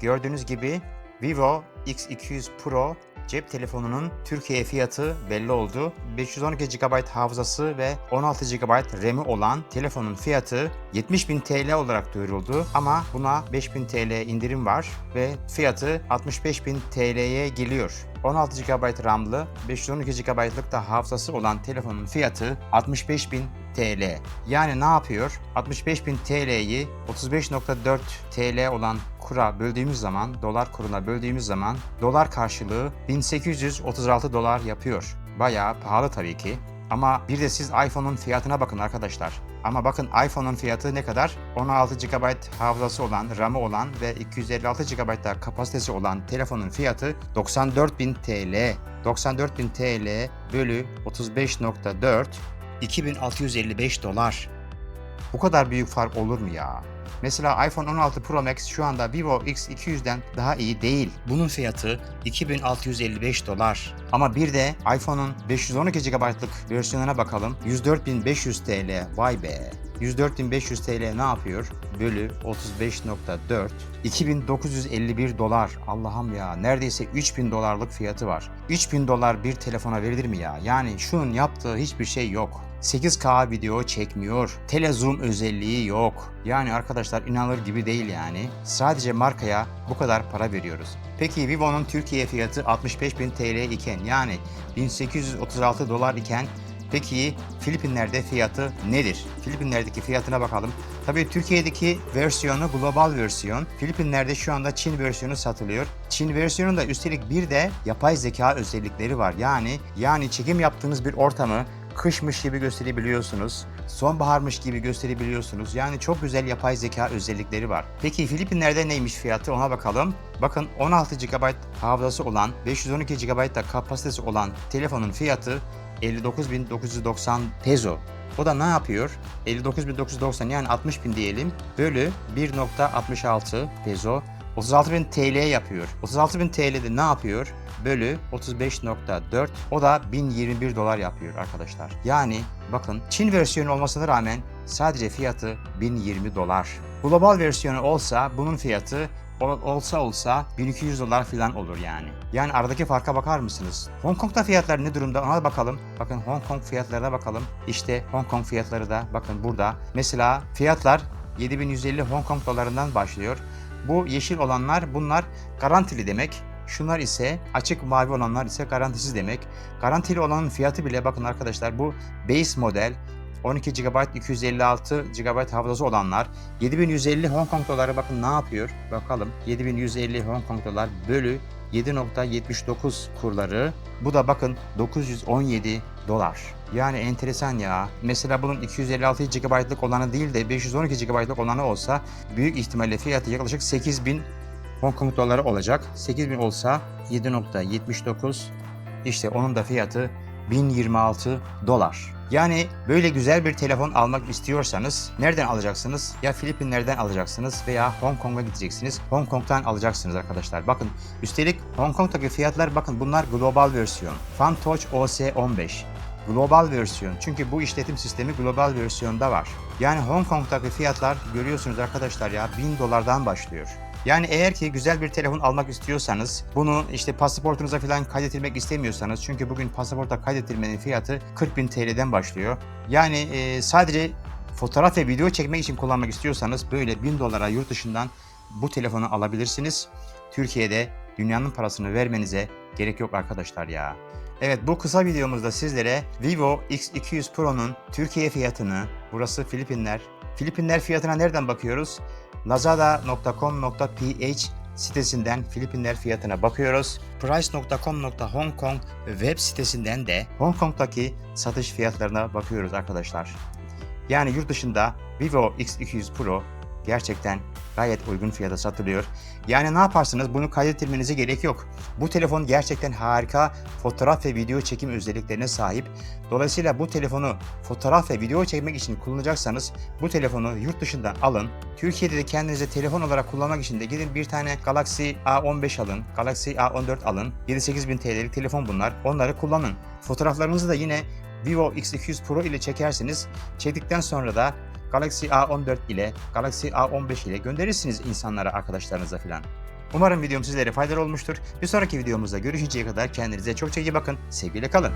gördüğünüz gibi Vivo X200 Pro cep telefonunun Türkiye fiyatı belli oldu. 512 GB hafızası ve 16 GB RAM'i olan telefonun fiyatı 70.000 TL olarak duyuruldu ama buna 5.000 TL indirim var ve fiyatı 65.000 TL'ye geliyor. 16 GB RAM'lı 512 GB'lık da hafızası olan telefonun fiyatı 65.000 TL. Yani ne yapıyor? 65.000 TL'yi 35.4 TL olan kura böldüğümüz zaman, dolar kuruna böldüğümüz zaman dolar karşılığı 1836 dolar yapıyor. Bayağı pahalı tabii ki. Ama bir de siz iPhone'un fiyatına bakın arkadaşlar. Ama bakın iPhone'un fiyatı ne kadar? 16 GB hafızası olan, RAM'ı olan ve 256 GB kapasitesi olan telefonun fiyatı 94.000 TL. 94.000 TL bölü 35.4 2655 dolar. Bu kadar büyük fark olur mu ya? Mesela iPhone 16 Pro Max şu anda Vivo X200'den daha iyi değil. Bunun fiyatı 2655 dolar. Ama bir de iPhone'un 512 GB'lık versiyonuna bakalım. 104.500 TL. Vay be. 104.500 TL ne yapıyor? Bölü 35.4 2951 dolar. Allah'ım ya neredeyse 3000 dolarlık fiyatı var. 3000 dolar bir telefona verilir mi ya? Yani şunun yaptığı hiçbir şey yok. 8K video çekmiyor. Telezoom özelliği yok. Yani arkadaşlar inanılır gibi değil yani. Sadece markaya bu kadar para veriyoruz. Peki Vivo'nun Türkiye fiyatı 65.000 TL iken yani 1836 dolar iken Peki Filipinler'de fiyatı nedir? Filipinler'deki fiyatına bakalım. Tabii Türkiye'deki versiyonu global versiyon. Filipinler'de şu anda Çin versiyonu satılıyor. Çin versiyonunda üstelik bir de yapay zeka özellikleri var. Yani yani çekim yaptığınız bir ortamı kışmış gibi gösterebiliyorsunuz. Sonbaharmış gibi gösterebiliyorsunuz. Yani çok güzel yapay zeka özellikleri var. Peki Filipinler'de neymiş fiyatı ona bakalım. Bakın 16 GB hafızası olan, 512 GB da kapasitesi olan telefonun fiyatı 59.990 peso. O da ne yapıyor? 59.990 yani 60.000 diyelim bölü 1.66 peso 36.000 TL yapıyor. 36.000 TL'de ne yapıyor? Bölü 35.4 o da 1021 dolar yapıyor arkadaşlar. Yani bakın Çin versiyonu olmasına rağmen sadece fiyatı 1020 dolar. Global versiyonu olsa bunun fiyatı ol- olsa olsa 1200 dolar falan olur yani. Yani aradaki farka bakar mısınız? Hong Kong'da fiyatlar ne durumda ona bakalım. Bakın Hong Kong fiyatlarına bakalım. İşte Hong Kong fiyatları da bakın burada. Mesela fiyatlar 7150 Hong Kong dolarından başlıyor. Bu yeşil olanlar bunlar garantili demek. Şunlar ise açık mavi olanlar ise garantisiz demek. Garantili olanın fiyatı bile bakın arkadaşlar bu base model 12 GB 256 GB hafızası olanlar 7150 Hong Kong doları bakın ne yapıyor? Bakalım 7150 Hong Kong dolar bölü 7.79 kurları. Bu da bakın 917 dolar. Yani enteresan ya. Mesela bunun 256 GB'lık olanı değil de 512 GB'lık olanı olsa büyük ihtimalle fiyatı yaklaşık 8000 Hong Kong doları olacak. 8000 olsa 7.79 işte onun da fiyatı 1026 dolar. Yani böyle güzel bir telefon almak istiyorsanız nereden alacaksınız? Ya Filipinler'den alacaksınız veya Hong Kong'a gideceksiniz. Hong Kong'dan alacaksınız arkadaşlar. Bakın üstelik Hong Kong'daki fiyatlar bakın bunlar global versiyon. FunTouch OS15 global versiyon. Çünkü bu işletim sistemi global versiyonda var. Yani Hong Kong'daki fiyatlar görüyorsunuz arkadaşlar ya 1000 dolardan başlıyor. Yani eğer ki güzel bir telefon almak istiyorsanız, bunu işte pasaportunuza falan kaydettirmek istemiyorsanız, çünkü bugün pasaporta kaydettirmenin fiyatı 40.000 TL'den başlıyor. Yani e, sadece fotoğraf ve video çekmek için kullanmak istiyorsanız böyle 1000 dolara yurt dışından bu telefonu alabilirsiniz. Türkiye'de dünyanın parasını vermenize gerek yok arkadaşlar ya. Evet bu kısa videomuzda sizlere Vivo X200 Pro'nun Türkiye fiyatını, burası Filipinler. Filipinler fiyatına nereden bakıyoruz? lazada.com.ph sitesinden Filipinler fiyatına bakıyoruz. Price.com.hong Kong web sitesinden de Hong Kong'daki satış fiyatlarına bakıyoruz arkadaşlar. Yani yurt dışında Vivo X200 Pro gerçekten gayet uygun fiyata satılıyor. Yani ne yaparsınız bunu kaydettirmenize gerek yok. Bu telefon gerçekten harika fotoğraf ve video çekim özelliklerine sahip. Dolayısıyla bu telefonu fotoğraf ve video çekmek için kullanacaksanız bu telefonu yurt dışından alın. Türkiye'de de kendinize telefon olarak kullanmak için de gidin bir tane Galaxy A15 alın, Galaxy A14 alın. 7-8 bin TL'lik telefon bunlar. Onları kullanın. Fotoğraflarınızı da yine Vivo X200 Pro ile çekersiniz. Çektikten sonra da Galaxy A14 ile, Galaxy A15 ile gönderirsiniz insanlara, arkadaşlarınıza filan. Umarım videom sizlere faydalı olmuştur. Bir sonraki videomuzda görüşünceye kadar kendinize çok çok iyi bakın. Sevgiyle kalın.